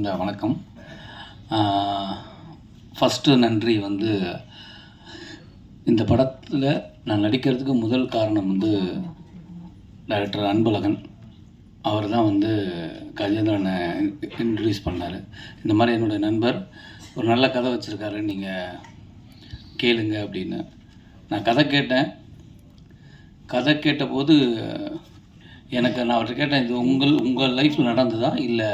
கலந்த வணக்கம். ஃபஸ்ட்டு நன்றி வந்து இந்த படத்தில் நான் நடிக்கிறதுக்கு முதல் காரணம் வந்து டைரக்டர் அன்பழகன். அவர் தான் வந்து கஜேந்திரனை இன்ட்ரடியூஸ் பண்ணார். இந்த மாதிரி என்னுடைய நண்பர் ஒரு நல்ல கதை வச்சுருக்காரு நீங்கள் கேளுங்க அப்படின்னு. நான் கதை கேட்டேன். கதை கேட்டபோது எனக்கு நான் அவர்கிட்ட கேட்டேன் இது உங்கள் உங்கள் லைஃப்பில் நடந்ததா? இல்லை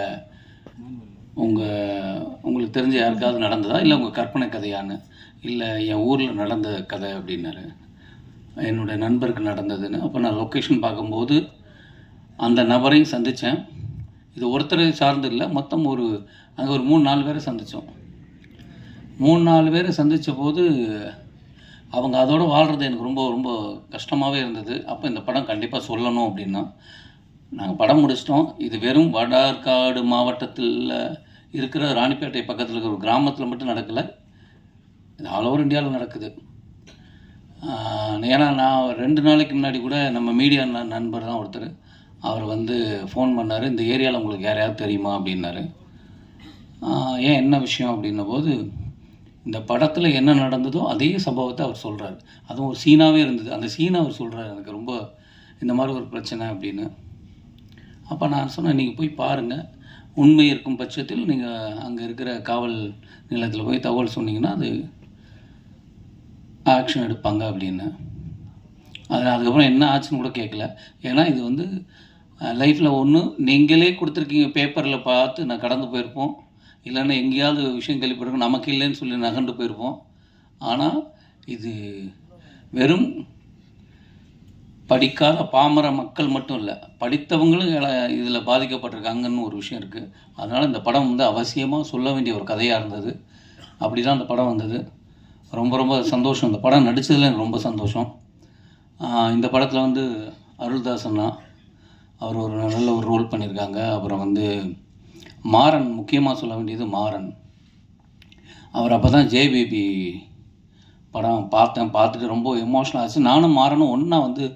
உங்கள் உங்களுக்கு தெரிஞ்ச யாருக்காவது நடந்ததா? இல்லை உங்கள் கற்பனை கதையான்னு? இல்லை என் ஊரில் நடந்த கதை அப்படின்னாரு. என்னுடைய நண்பருக்கு நடந்ததுன்னு. அப்போ நான் லொக்கேஷன் பார்க்கும்போது அந்த நபரையும் சந்தித்தேன் இது ஒருத்தரை சார்ந்து இல்லை மொத்தம் ஒரு அங்கே ஒரு மூணு நாலு பேரை சந்தித்தோம் மூணு நாலு பேரை சந்தித்த போது அவங்க அதோடு வாழ்கிறது எனக்கு ரொம்ப ரொம்ப கஷ்டமாகவே இருந்தது. அப்போ இந்த படம் கண்டிப்பாக சொல்லணும் அப்படின்னா நாங்கள் படம் முடிச்சிட்டோம். இது வெறும் வடார்காடு மாவட்டத்தில் இருக்கிற ராணிப்பேட்டை பக்கத்தில் இருக்கிற ஒரு கிராமத்தில் மட்டும் நடக்கலை. இது ஆல் ஓவர் இந்தியாவில் நடக்குது. ஏன்னா நான் ரெண்டு நாளைக்கு முன்னாடி கூட நம்ம மீடியா நண்பர் தான் ஒருத்தர். அவர் வந்து ஃபோன் பண்ணார் இந்த ஏரியாவில் உங்களுக்கு யாரையாவது தெரியுமா? அப்படின்னாரு. ஏன் என்ன விஷயம் அப்படின்ன போது இந்த படத்தில் என்ன நடந்ததோ அதே சம்பவத்தை அவர் சொல்கிறார் அதுவும் ஒரு சீனாகவே இருந்தது. அந்த சீனை அவர் சொல்கிறார் எனக்கு ரொம்ப இந்த மாதிரி ஒரு பிரச்சனை அப்படின்னு. அப்போ நான் சொன்னேன் நீங்கள் போய் பாருங்கள் உண்மை இருக்கும் பட்சத்தில் நீங்கள் அங்கே இருக்கிற காவல் நிலையத்தில் போய் தகவல் சொன்னீங்கன்னா அது ஆக்ஷன் எடுப்பாங்க அப்படின்னு. அது அதுக்கப்புறம் என்ன ஆச்சுன்னு கூட கேட்கல. ஏன்னா இது வந்து லைஃப்பில் ஒன்று நீங்களே கொடுத்துருக்கீங்க பேப்பரில் பார்த்து நான் கடந்து போயிருப்போம். இல்லைன்னா எங்கேயாவது விஷயம் கேள்விப்பட்டிருக்கோம் நமக்கு இல்லைன்னு சொல்லி நகண்டு போயிருப்போம். ஆனால் இது வெறும் படிக்காத பாமர மக்கள் மட்டும் இல்லை படித்தவங்களும் இதில் பாதிக்கப்பட்டிருக்காங்கன்னு ஒரு விஷயம் இருக்குது அதனால் இந்த படம் வந்து அவசியமாக சொல்ல வேண்டிய ஒரு கதையாக இருந்தது. அப்படி தான் அந்த படம் வந்தது. ரொம்ப ரொம்ப சந்தோஷம். இந்த படம் நடித்ததில் எனக்கு ரொம்ப சந்தோஷம். இந்த படத்தில் வந்து அருள்தாசன்னா அவர் ஒரு நல்ல ஒரு ரோல் பண்ணியிருக்காங்க. அப்புறம் வந்து மாறன் முக்கியமாக சொல்ல வேண்டியது மாறன். அவர் அப்போ தான் ஜேபிபி படம் பார்த்தேன். பார்த்துட்டு ரொம்ப எமோஷனல் ஆச்சு. நானும் மாறனும் ஒன்றா வந்து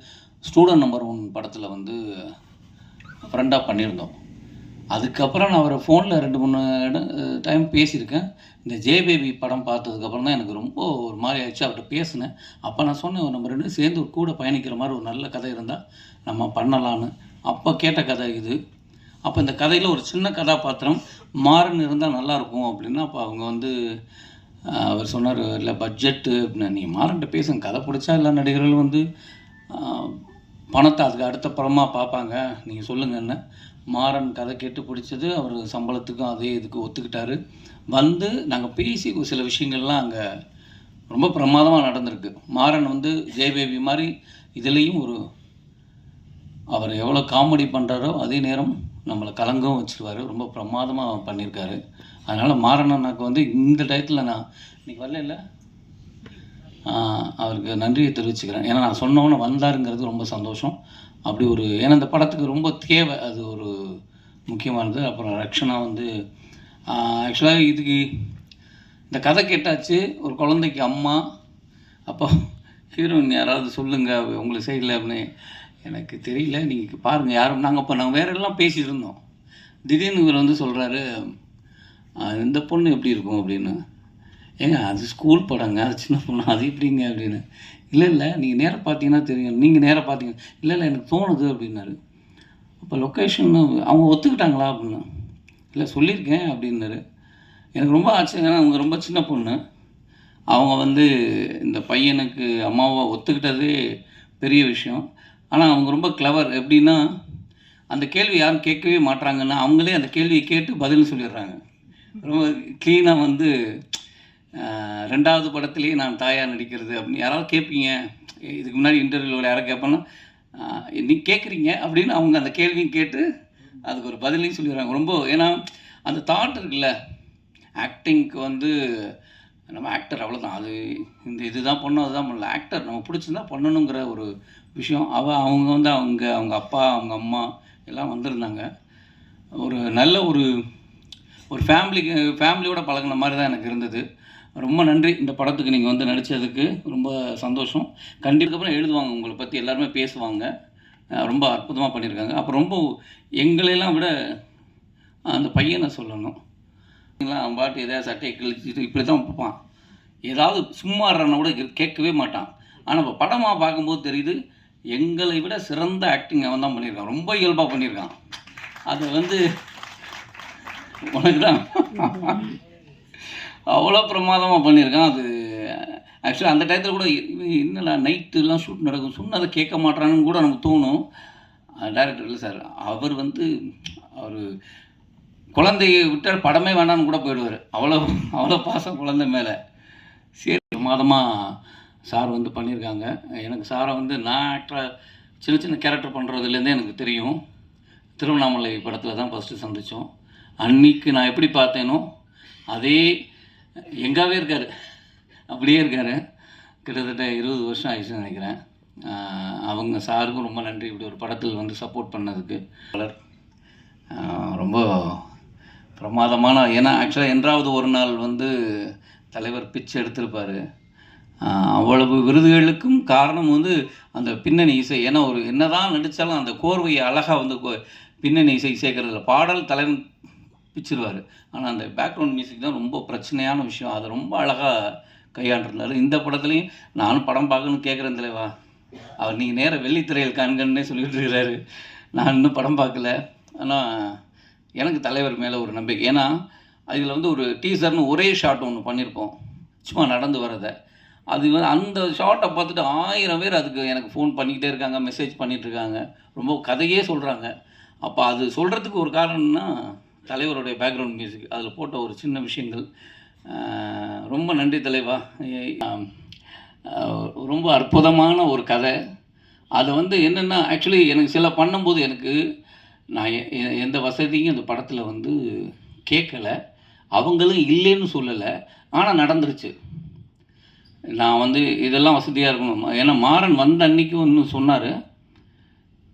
ஸ்டூடெண்ட் நம்பர் ஒன் படத்தில் வந்து ஃப்ரெண்டாக பண்ணியிருந்தோம். அதுக்கப்புறம் நான் அவரை ஃபோனில் ரெண்டு மூணு இடம் டைம் பேசியிருக்கேன். இந்த ஜே பேபி படம் பார்த்ததுக்கப்புறம் தான் எனக்கு ரொம்ப ஒரு மாதிரி ஆயிடுச்சு. அவர்கிட்ட பேசினேன். அப்போ நான் சொன்னேன் நம்ம ரெண்டு சேர்ந்து ஒரு கூட பயணிக்கிற மாதிரி ஒரு நல்ல கதை இருந்தால் நம்ம பண்ணலான்னு அப்போ கேட்ட கதை இது. அப்போ இந்த கதையில் ஒரு சின்ன கதாபாத்திரம் மாறன் இருந்தால் நல்லாயிருக்கும் அப்படின்னா அப்போ அவங்க வந்து அவர் சொன்னார் இல்லை பட்ஜெட்டு அப்படின்னு. நீங்கள் மாறன்ட்ட பேசுங்க. கதை பிடிச்சா எல்லா நடிகர்களும் வந்து பணத்தை அதுக்கு அடுத்த படமாக பார்ப்பாங்க. நீங்கள் சொல்லுங்கன்னு மாறன் கதை கேட்டு பிடிச்சது அவர் சம்பளத்துக்கும் அதே இதுக்கு ஒத்துக்கிட்டாரு. வந்து நாங்கள் பேசி ஒரு சில விஷயங்கள்லாம் அங்கே ரொம்ப பிரமாதமாக நடந்திருக்கு. மாறன் வந்து ஜெயபேபி மாதிரி இதுலேயும் ஒரு அவர் எவ்வளோ காமெடி பண்ணுறாரோ அதே நேரம் நம்மளை கலங்கவும் வச்சுருவார். ரொம்ப பிரமாதமாக பண்ணியிருக்காரு. அதனால் மாறன் அண்ணாக்கு வந்து இந்த டயத்தில் நான் இன்னைக்கு வரல இல்லை? அவருக்கு நன்றியை தெரிவிச்சுக்கிறேன். ஏன்னா நான் சொன்னவொன்னே வந்தாருங்கிறது ரொம்ப சந்தோஷம். அப்படி ஒரு ஏன்னா இந்த படத்துக்கு ரொம்ப தேவை. அது ஒரு முக்கியமானது. அப்புறம் ரக்ஷனா வந்து ஆக்சுவலாக இதுக்கு இந்த கதை கேட்டாச்சு. ஒரு குழந்தைக்கு அம்மா. அப்போ ஹீரோயின் யாராவது சொல்லுங்கள் உங்களுக்கு சைடில் அப்படின்னு. எனக்கு தெரியல. நீங்கள் பாருங்கள் யாரும் நாங்கள் அப்போ நாங்கள் வேற எல்லாம் பேசிகிட்டு இருந்தோம். திடீர்னு இவர் வந்து சொல்கிறாரு இந்த பொண்ணு எப்படி இருக்கும்? அப்படின்னு. ஏங்க அது ஸ்கூல் படங்க அது சின்ன பொண்ணு அது எப்படிங்க அப்படின்னு. இல்லை இல்லை நீங்கள் நேராக பார்த்தீங்கன்னா தெரியும். நீங்கள் நேராக பார்த்தீங்க இல்லை இல்லை எனக்கு தோணுது அப்படின்னாரு. அப்போ லொக்கேஷன் அவங்க ஒத்துக்கிட்டாங்களா அப்படின்னு. இல்லை சொல்லியிருக்கேன் அப்படின்னாரு. எனக்கு ரொம்ப ஆச்சரியம் ஏன்னா அவங்க ரொம்ப சின்ன பொண்ணு. அவங்க வந்து இந்த பையனுக்கு அம்மாவை ஒத்துக்கிட்டதே பெரிய விஷயம். ஆனால் அவங்க ரொம்ப கிளவர் எப்படின்னா அந்த கேள்வி யாரும் கேட்கவே மாட்டுறாங்கன்னா அவங்களே அந்த கேள்வியை கேட்டு பதில் சொல்லிடுறாங்க. ரொம்ப க்ளீனாக வந்து ரெண்டாவது படத்துலேயே நான் தாயார் நடிக்கிறது அப்படின்னு யாராவது கேட்பீங்க? இதுக்கு முன்னாடி இன்டர்வியூவில் யாராவது கேட்பேன்னா ஆஹ், நீ கேட்குறீங்க அப்படின்னு அவங்க அந்த கேள்வியும் கேட்டு அதுக்கு ஒரு பதிலையும் சொல்லிடுறாங்க. ரொம்ப ஏன்னா அந்த தாட் இருக்குல்ல ஆக்டிங்க்கு வந்து நம்ம ஆக்டர் அவ்வளோதான் அது இந்த இதுதான் பண்ணோம் அதுதான் பண்ணல ஆக்டர் நம்ம பிடிச்சிருந்தா பண்ணணுங்கிற ஒரு விஷயம். அவ அவங்க வந்து அவங்க அவங்க அப்பா அவங்க அம்மா எல்லாம் வந்திருந்தாங்க. ஒரு நல்ல ஒரு ஒரு ஃபேமிலிக்கு ஃபேமிலியோட பழகின மாதிரி தான் எனக்கு இருந்தது. ரொம்ப நன்றி. இந்த படத்துக்கு நீங்கள் வந்து நடித்ததுக்கு ரொம்ப சந்தோஷம். கண்டிப்பாக எழுதுவாங்க. உங்களை பற்றி எல்லாருமே பேசுவாங்க. ரொம்ப அற்புதமாக பண்ணியிருக்காங்க அப்போ ரொம்ப எங்களையெல்லாம் விட அந்த பையனை சொல்லணும். அவன் பாட்டு எதாவது சட்டையை கிழிச்சிட்டு இப்படி தான் பார்ப்பான். ஏதாவது சும்மா கூட கேட்கவே மாட்டான். ஆனால் இப்போ படமாக பார்க்கும்போது தெரியுது எங்களை விட சிறந்த ஆக்டிங் அவன் தான் பண்ணியிருக்கான் ரொம்ப இயல்பாக பண்ணியிருக்கான் அது வந்து உனக்கு தான் அவ்வளோ பிரமாதமாக பண்ணியிருக்கான். அது ஆக்சுவலாக அந்த டயத்தில் கூட என்னடா நைட்டுலாம் ஷூட் நடக்கும். சொன்னதை கேட்க மாட்டானுன்னு கூட நமக்கு தோணும். டேரக்டர் இல்லை சார் அவர் வந்து அவர் குழந்தையை விட்டால் படமே வேண்டாம்னு கூட போயிடுவார். அவ்வளோ அவ்வளோ பாசம் குழந்தை மேலே. சரி பிரமாதமாக சார் வந்து பண்ணியிருக்காங்க. எனக்கு சாரை வந்து நான் ஆக்டராக சின்ன சின்ன கேரக்டர் பண்ணுறதுலேருந்தே எனக்கு தெரியும். திருவண்ணாமலை படத்தில் தான் ஃபஸ்ட்டு சந்தித்தோம் அன்னைக்கு நான் எப்படி பார்த்தேனோ அதே எங்காவே இருக்கார். அப்படியே இருக்கார். கிட்டத்தட்ட இருபது வருஷம் ஆயிடுச்சுன்னு நினைக்கிறேன். அவங்க சாருக்கும் ரொம்ப நன்றி. இப்படி ஒரு படத்தில் வந்து சப்போர்ட் பண்ணதுக்கு. பலர் ரொம்ப பிரமாதமான ஏன்னா ஆக்சுவலாக என்றாவது ஒரு நாள் வந்து தலைவர் பிச்சை எடுத்திருப்பார். அவ்வளவு விருதுகளுக்கும் காரணம் வந்து அந்த பின்னணி இசை. ஏன்னா ஒரு என்னதான் நடித்தாலும் அந்த கோர்வையை அழகாக வந்து கோ- பின்னணி இசை சேர்க்கறதில்ல. பாடல் தலைவன் பிச்சிருவார் ஆனால் அந்த பேக்ரவுண்ட் மியூசிக் தான் ரொம்ப பிரச்சனையான விஷயம். அதை ரொம்ப அழகாக கையாண்டிருந்தார். இந்த படத்துலையும் நானும் படம் பார்க்கணும்னு கேட்குறேன் தலைவா. அவர் நீங்கள் நேராக வெள்ளித்திரையில் காண்கன்னே சொல்லிட்டு இருக்கிறாரு நான் இன்னும் படம் பார்க்கல. ஆனால் எனக்கு தலைவர் மேலே ஒரு நம்பிக்கை. ஏன்னா அதில் வந்து ஒரு டீசர்னு ஒரே ஷாட் ஒன்று பண்ணியிருப்போம் சும்மா நடந்து வரதை அது வந்து அந்த ஷார்ட்டை பார்த்துட்டு ஆயிரம் பேர் அதுக்கு எனக்கு ஃபோன் பண்ணிக்கிட்டே இருக்காங்க மெசேஜ் பண்ணிகிட்டு இருக்காங்க. ரொம்ப கதையே சொல்கிறாங்க அப்போ அது சொல்கிறதுக்கு ஒரு காரணம்னா தலைவருடைய பேக்ரவுண்ட் மியூசிக் அதில் போட்ட ஒரு சின்ன விஷயங்கள். ரொம்ப நன்றி தலைவா. ஏ- ரொம்ப அற்புதமான ஒரு கதை. அது வந்து என்னென்னா ஆக்சுவலி எனக்கு சில பண்ணும்போது எனக்கு நான் எ- எ- எந்த வசதியும் அந்த படத்தில் வந்து கேட்கலை. அவங்களும் இல்லைன்னு சொல்லலை. ஆனால் நடந்துருச்சு. நான் வந்து இதெல்லாம் வசதியாக இருக்கணும். ஏன்னா மாறன் வந்த அன்னைக்கு ஒன்று சொன்னார்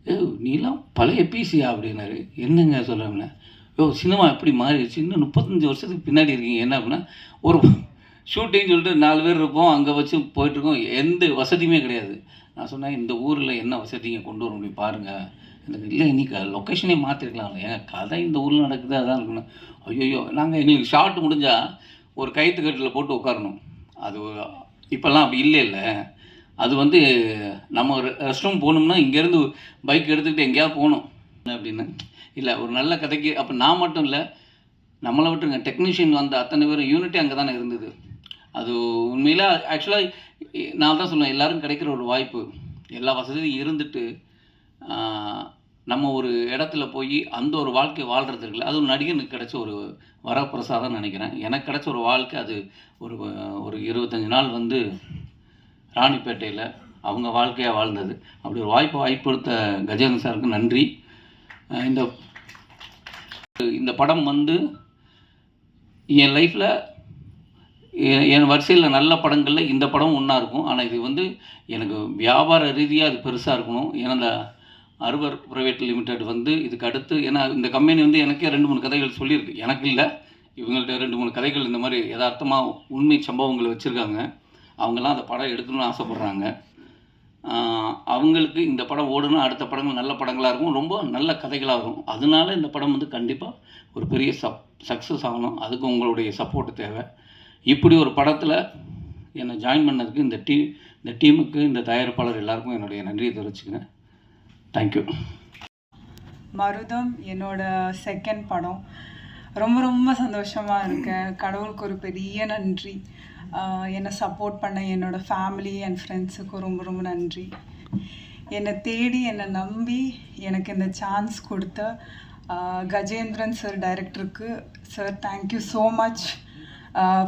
ஏ நீலாம் பழைய பிசியா அப்படின்னாரு. என்னங்க சொல்கிறேன் யோ சினிமா எப்படி மாறிடுச்சு? இன்னும் முப்பத்தஞ்சு வருஷத்துக்கு பின்னாடி இருக்கீங்க. என்ன அப்படின்னா ஒரு ஷூட்டிங் சொல்லிட்டு நாலு பேர் இருப்போம் அங்கே வச்சு போயிட்டுருக்கோம் எந்த வசதியுமே கிடையாது. நான் சொன்னேன் இந்த ஊரில் என்ன வசதிங்க கொண்டு வர முடியும் பாருங்கள் எனக்கு இல்லை இன்றைக்கி லொக்கேஷனே மாற்றிருக்கலாம் ஏங்க கதை இந்த ஊரில் நடக்குது அதான் இருக்கணும். ஐயோ நாங்கள் எங்களுக்கு ஷார்ட் முடிஞ்சால் ஒரு கைத்து கட்டில் போட்டு உட்காரணும். அது இப்போல்லாம் அப்படி இல்லை இல்லை. அது வந்து நம்ம ரெஸ்ட் ரூம் போகணும்னா இங்கேருந்து பைக் எடுத்துக்கிட்டு எங்கேயாவது போகணும். அப்படின்னு? இல்லை ஒரு நல்ல கதைக்கு அப்போ நான் மட்டும் இல்லை நம்மளை விட்டுருங்க. டெக்னீஷியன் வந்த அத்தனை பேரும் யூனிட்டி அங்கே தானே இருந்தது. அது உண்மையில் ஆக்சுவலாக நான் தான் சொல்லுவேன் எல்லோரும் கிடைக்கிற ஒரு வாய்ப்பு. எல்லா வசதியும் இருந்துட்டு நம்ம ஒரு இடத்துல போய் அந்த ஒரு வாழ்க்கை வாழ்கிறது இருக்குல்ல அது ஒரு நடிகனுக்கு கிடைச்ச ஒரு வரப்பிரசாதம் நினைக்கிறேன். எனக்கு கிடைச்ச ஒரு வாழ்க்கை அது ஒரு ஒரு இருபத்தஞ்சி நாள் வந்து ராணிப்பேட்டையில் அவங்க வாழ்க்கையாக வாழ்ந்தது. அப்படி ஒரு வாய்ப்பை வாய்ப்பு கொடுத்த சாருக்கு நன்றி. இந்த இந்த படம் வந்து என் லைஃப்பில் என் வரிசையில் நல்ல படங்களில் இந்த படம் ஒன்றா இருக்கும். ஆனால் இது வந்து எனக்கு வியாபார ரீதியாக அது பெருசாக இருக்கணும். ஏன்னா இந்த அறுவர் ப்ரைவேட் லிமிடெட் வந்து இதுக்கு அடுத்து ஏன்னா இந்த கம்பெனி வந்து எனக்கே ரெண்டு மூணு கதைகள் சொல்லியிருக்கு. எனக்கு இல்லை. இவங்கள்ட்ட ரெண்டு மூணு கதைகள் இந்த மாதிரி யதார்த்தமாக உண்மை சம்பவங்களை வச்சுருக்காங்க. அவங்கெல்லாம் அந்த படம் எடுக்கணும்னு ஆசைப்பட்றாங்க. அவங்களுக்கு இந்த படம் ஓடணும் அடுத்த படங்கள் நல்ல படங்களாக இருக்கும். ரொம்ப நல்ல கதைகளாக இருக்கும் அதனால இந்த படம் வந்து கண்டிப்பாக ஒரு பெரிய சப் சக்ஸஸ் ஆகணும். அதுக்கு உங்களுடைய சப்போர்ட் தேவை. இப்படி ஒரு படத்தில் என்னை ஜாயின் பண்ணதுக்கு இந்த டீ இந்த டீமுக்கு இந்த தயாரிப்பாளர் எல்லாருக்கும் என்னுடைய நன்றியை தெரிவிச்சுக்கிறேன். தேங்க்யூ மருதம் என்னோட செகண்ட் படம். ரொம்ப ரொம்ப சந்தோஷமாக இருக்கேன் கடவுளுக்கு ஒரு பெரிய நன்றி. என்னை சப்போர்ட் பண்ண என்னோட ஃபேமிலி அண்ட் ஃப்ரெண்ட்ஸுக்கும் ரொம்ப ரொம்ப நன்றி. என்னை தேடி என்னை நம்பி எனக்கு இந்த சான்ஸ் கொடுத்த கஜேந்திரன் சார் டைரக்டருக்கு sir thank you so much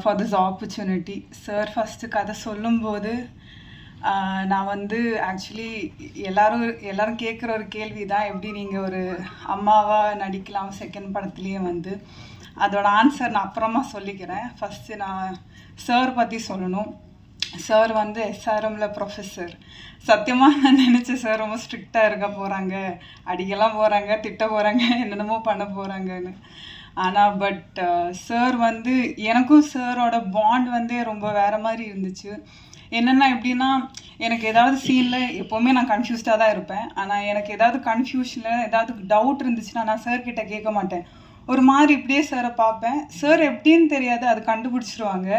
for this opportunity sir first கதை சொல்லும்போது நான் வந்து ஆக்சுவலி எல்லாரும் எல்லாரும் கேட்குற ஒரு கேள்வி தான் எப்படி நீங்கள் ஒரு அம்மாவாக நடிக்கலாம் செகண்ட் படத்துலேயே வந்து? அதோட ஆன்சர் நான் அப்புறமா சொல்லிக்கிறேன். ஃபஸ்ட்டு நான் சார் பற்றி சொல்லணும். சார் வந்து எஸ்ஆர்எம்ல ப்ரொஃபஸர் சத்தியமாக நான் நினச்சேன் சார் ரொம்ப ஸ்ட்ரிக்டாக இருக்க போகிறாங்க அடிக்கலாம் போகிறாங்க திட்ட போகிறாங்க என்னென்னமோ பண்ண போகிறாங்கன்னு ஆனால் பட் சார் வந்து எனக்கும் சாரோட பாண்ட் வந்து ரொம்ப வேறு மாதிரி இருந்துச்சு. என்னென்னா எப்படின்னா எனக்கு ஏதாவது சீனில் எப்போவுமே நான் கன்ஃபியூஸ்டாக தான் இருப்பேன். ஆனால் எனக்கு ஏதாவது கன்ஃபியூஷனில் ஏதாவது டவுட் இருந்துச்சுன்னா நான் சார் கிட்ட கேட்க மாட்டேன். ஒரு மாதிரி இப்படியே சாரை பார்ப்பேன். சார் எப்படின்னு தெரியாது அது கண்டுபிடிச்சிருவாங்க.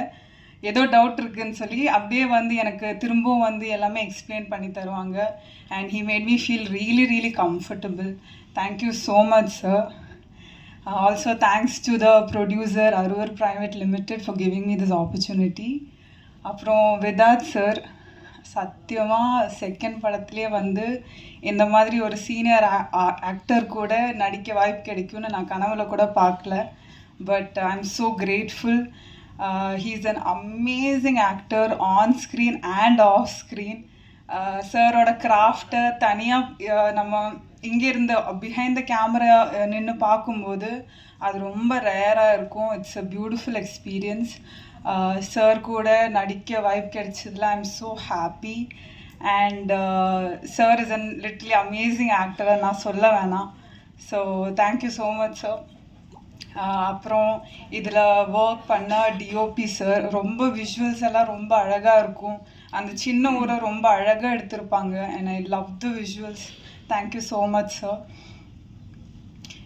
ஏதோ டவுட் இருக்குன்னு சொல்லி அப்படியே வந்து எனக்கு திரும்பவும் வந்து எல்லாமே எக்ஸ்பிளைன் பண்ணி தருவாங்க. And he made me feel really really comfortable thank you so much sir also thanks to the producer அருவர் private limited for giving me this opportunity அப்புறம் வெதாத் சார் சத்தியமாக செகண்ட் படத்துலேயே வந்து இந்த மாதிரி ஒரு சீனியர் ஆக்டர் கூட நடிக்க வாய்ப்பு கிடைக்கும்னு நான் கனவுல கூட பார்க்கல. But I am so grateful he's an amazing actor on screen and off screen சாரோட கிராஃப்டை தனியாக நம்ம இங்கே இருந்த பிஹைண்ட் த கேமரா நின்று பார்க்கும்போது அது ரொம்ப ரேராக இருக்கும். It's a beautiful experience sir கூட நடிக்க வாய்ப்பு கிடைச்சதுல I am so happy and sir is an literally amazing actor நான் சொல்ல வேணாம். So thank you so much sir அப்புறம் இதில் ஒர்க் பண்ண டிஓபி சார் ரொம்ப விஷுவல்ஸ் எல்லாம் ரொம்ப அழகாக இருக்கும். அந்த சின்ன ஊரை ரொம்ப அழகாக எடுத்திருப்பாங்க. And I love the visuals thank you so much sir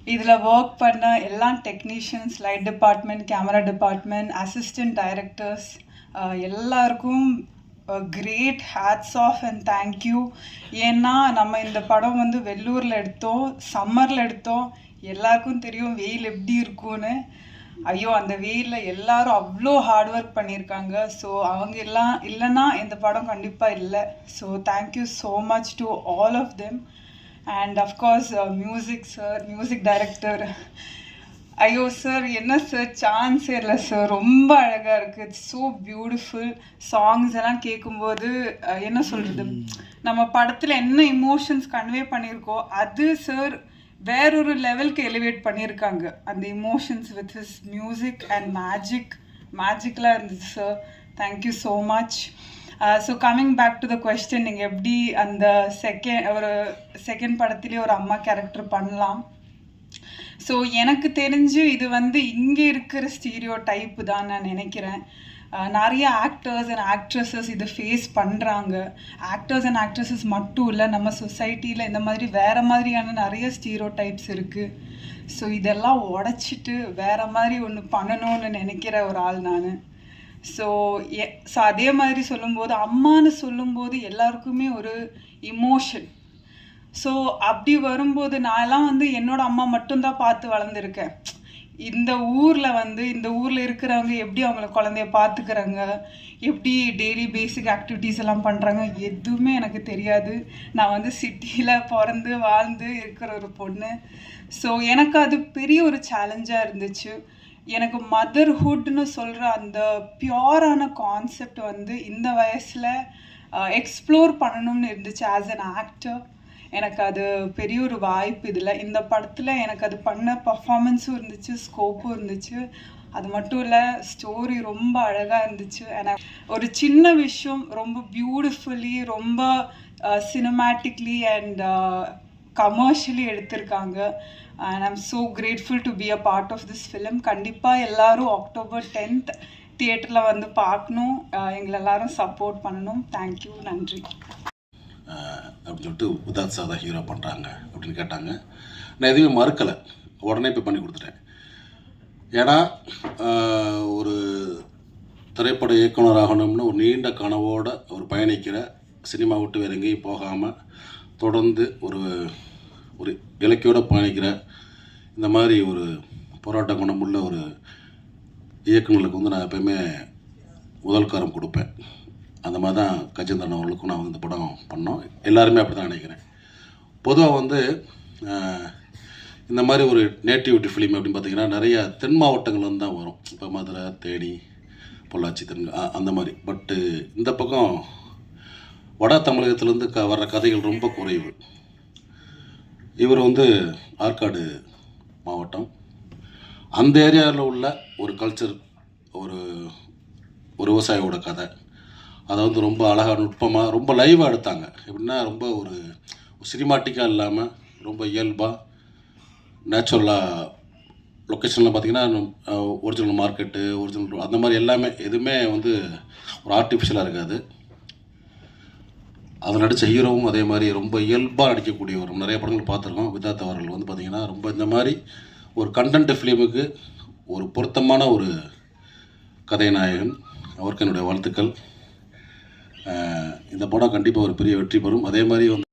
இதில் ஒர்க் பண்ண எல்லா technicians light department camera department assistant directors எல்லாருக்கும் great hats off and thank you ஏன்னா நம்ம இந்த படம் வந்து வெள்ளூரில் எடுத்தோம் சம்மரில் எடுத்தோம். எல்லாருக்கும் தெரியும் வெயில் எப்படி இருக்கும்னு. ஐயோ அந்த வெயிலில் எல்லாரும் அவ்வளோ ஹார்ட் ஒர்க் பண்ணியிருக்காங்க. ஸோ அவங்க எல்லாம் இல்லைன்னா இந்த படம் கண்டிப்பாக இல்லை. So thank you so much to all of them and of course music sir music director ஐயோ சார் என்ன சார் சான்ஸே இல்லை சார் ரொம்ப அழகாக இருக்குது இட்ஸ் ஸோ பியூட்டிஃபுல் சாங்ஸ் எல்லாம் கேட்கும்போது என்ன சொல்கிறது நம்ம படத்தில் என்ன இமோஷன்ஸ் கன்வே பண்ணியிருக்கோ அது சார் வேறொரு லெவலுக்கு எலிவேட் பண்ணியிருக்காங்க. அந்த emotions with his music and magic மேஜிக்கலாக இருந்துச்சு sir thank you so much so coming back to the question நீங்கள் எப்படி அந்த செகண்ட் ஒரு செகண்ட் படத்துலேயே ஒரு அம்மா கேரக்டர் பண்ணலாம்? ஸோ எனக்கு தெரிஞ்சு இது வந்து இங்கே இருக்கிற ஸ்டீரியோ டைப்பு தான் நான் நினைக்கிறேன். Uh, நிறைய ஆக்டர்ஸ் அண்ட் ஆக்ட்ரஸஸ் இதை ஃபேஸ் பண்ணுறாங்க ஆக்டர்ஸ் அண்ட் ஆக்ட்ரஸஸ் மட்டும் இல்லை நம்ம சொசைட்டியில் இந்த மாதிரி வேறு மாதிரியான நிறைய ஸ்டீரியோ டைப்ஸ் இருக்குது ஸோ இதெல்லாம் உடச்சிட்டு வேறு மாதிரி ஒன்று பண்ணணும்னு நினைக்கிற ஒரு ஆள் நான். ஸோ எ ஸோ அதே மாதிரி சொல்லும்போது அம்மான்னு சொல்லும்போது எல்லாருக்குமே ஒரு இமோஷன் ஸோ அப்படி வரும்போது நான்லாம் வந்து என்னோட அம்மா மட்டும்தான் பார்த்து வளர்ந்துருக்கேன். இந்த ஊரில் வந்து இந்த ஊரில் இருக்கிறவங்க எப்படி அவங்கள குழந்தைய பார்த்துக்கிறாங்க? எப்படி டெய்லி பேசிக் ஆக்டிவிட்டீஸ் எல்லாம் பண்ணுறாங்க எதுவுமே எனக்கு தெரியாது. நான் வந்து சிட்டியில் பிறந்து வாழ்ந்து இருக்கிற ஒரு பொண்ணு. ஸோ எனக்கு அது பெரிய ஒரு சேலஞ்சாக இருந்துச்சு. எனக்கு மதர்ஹுட்னு சொல்கிற அந்த பியோரான கான்செப்ட் வந்து இந்த வயசில் எக்ஸ்ப்ளோர் பண்ணணும்னு இருந்துச்சு ஆஸ் அன் ஆக்டர் எனக்கு அது பெரிய ஒரு வாய்ப்பு இதில். இந்த படத்தில் எனக்கு அது பண்ண பர்ஃபாமன்ஸும் இருந்துச்சு ஸ்கோப்பும் இருந்துச்சு. அது மட்டும் இல்லை ஸ்டோரி ரொம்ப அழகாக இருந்துச்சு. எனக்கு ஒரு சின்ன விஷயம் ரொம்ப பியூட்டிஃபுல்லி ரொம்ப சினிமேட்டிக்லி அண்ட் கமர்ஷியலி எடுத்திருக்காங்க. And I'm so grateful to be a part of this film கண்டிப்பாக எல்லாரும் அக்டோபர் டென்த் தியேட்டரில் வந்து பார்க்கணும். Uh, எங்களை எல்லாரும் சப்போர்ட் பண்ணணும். தேங்க்யூ நன்றி. Uh, அப்படின்னு சொல்லிட்டு உதாத் சாதா ஹீரோ பண்ணுறாங்க அப்படின்னு கேட்டாங்க. நான் எதுவுமே மறுக்கலை. உடனே போய் பண்ணி கொடுத்துட்டேன். ஏன்னா uh, ஒரு திரைப்பட இயக்குனர் ஆகணும்னு ஒரு நீண்ட கனவோடு ஒரு பயணிக்கிற சினிமா விட்டு வேறு எங்கேயும் போகாமல் தொடர்ந்து ஒரு ஒரு இலக்கையோடு பயணிக்கிற இந்த மாதிரி ஒரு போராட்ட குணமுள்ள ஒரு இயக்குநர்களுக்கு வந்து நான் எப்போயுமே முதல்காரம் கொடுப்பேன். அந்த மாதிரி தான் கஜேந்திரன் அவர்களுக்கும் நான் வந்து இந்த படம் பண்ணோம். எல்லாருமே அப்படி தான் நினைக்கிறேன். பொதுவாக வந்து இந்த மாதிரி ஒரு நேட்டிவிட்டி ஃபிலிம் அப்படின்னு பார்த்தீங்கன்னா நிறைய தென் மாவட்டங்கள்லேருந்து தான் வரும். இப்போ மதுரை தேனி பொள்ளாச்சி தென் அந்த மாதிரி. பட்டு இந்த பக்கம் வட தமிழகத்துலேருந்து க வர்ற கதைகள் ரொம்ப குறைவு. இவர் வந்து ஆற்காடு மாவட்டம். அந்த ஏரியாவில் உள்ள ஒரு கல்ச்சர் ஒரு ஒரு விவசாயியோட கதை. அதை வந்து ரொம்ப அழகாக நுட்பமாக ரொம்ப லைவாக எடுத்தாங்க. எப்படின்னா ரொம்ப ஒரு சினிமாட்டிக்காக இல்லாமல் ரொம்ப இயல்பாக நேச்சுரலாக லொக்கேஷனில் பார்த்தீங்கன்னா ஒரிஜினல் மார்க்கெட்டு ஒரிஜினல் அந்த மாதிரி எல்லாமே எதுவுமே வந்து ஒரு ஆர்டிஃபிஷியலாக இருக்காது. அதில் நடித்த ஹீரோவும் அதே மாதிரி ரொம்ப இயல்பாக நடிக்கக்கூடியவர் நிறைய படங்கள் பார்த்துருக்கோம். விதாத் அவர்கள் வந்து பார்த்திங்கன்னா ரொம்ப இந்த மாதிரி ஒரு கண்டென்ட் ஃபிலிமுக்கு ஒரு பொருத்தமான ஒரு கதைநாயகன். அவருக்கு என்னுடைய வாழ்த்துக்கள். இந்த படம் கண்டிப்பாக ஒரு பெரிய வெற்றி பெறும். அதே மாதிரி வந்து